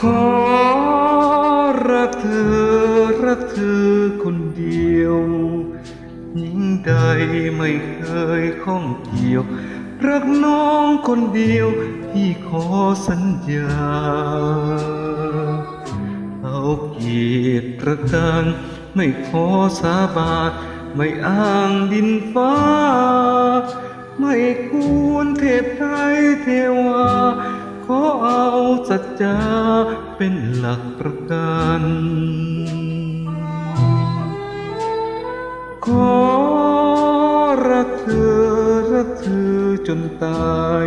ขอรักเธอรักเธอคนเดียวยิ่งใดไม่เคยข้องเกี่ยว รักน้องคนเดียวที่ขอสัญญา เอาเกียรติระกันไม่ขอสาบาน ไม่อ้างดินฟ้า ไม่กวนเทพไทยเทวา ขอเอาสัจจาเป็นหลักประกันขอรักเธอรักเธอจนตาย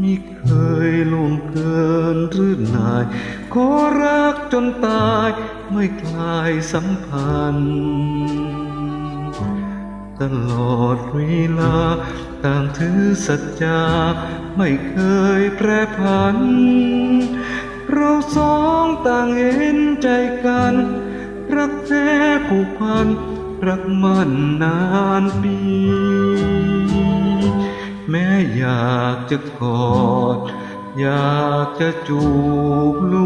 มิเคยล่วงเกินหรือนาย ขอรักจนตายไม่คลายสัมพันธ์ ตลอดเวลาต่างถือสัจจาไม่เคยแปรผัน เราสองต่างเห็นใจกัน รักแท้ผูกพัน รักมันนานปี แม้อยากจะกอด อยากจะจูบลู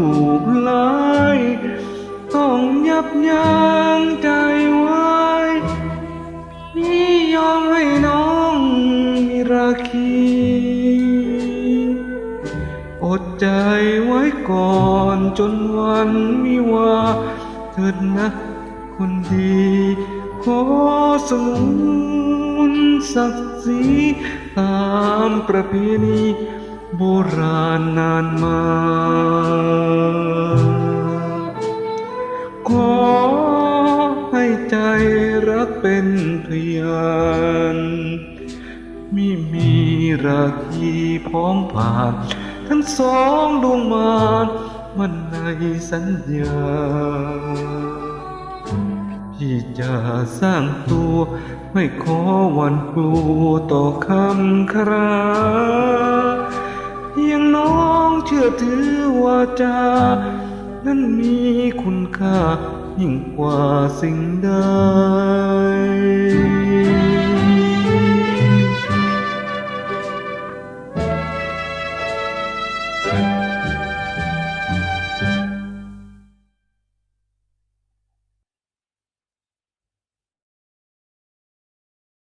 ดใจไว้ก่อนจนวันวิวาเถิดนะคนดี ขอสงวนศักดิ์ศรีตามประเพณีโบราณนานมา ขอให้ใจรักเป็นพยานมิมีราคีพร้อมผ่าน ทั้งสองดวงมารมันในสัญญาที่จะสร้างตัว ไม่ขอหวันกลัวต่อคำคราเพียงน้องเชื่อถือว่าจา นั้นมีคุณค่ายิ่งกว่าสิ่งใด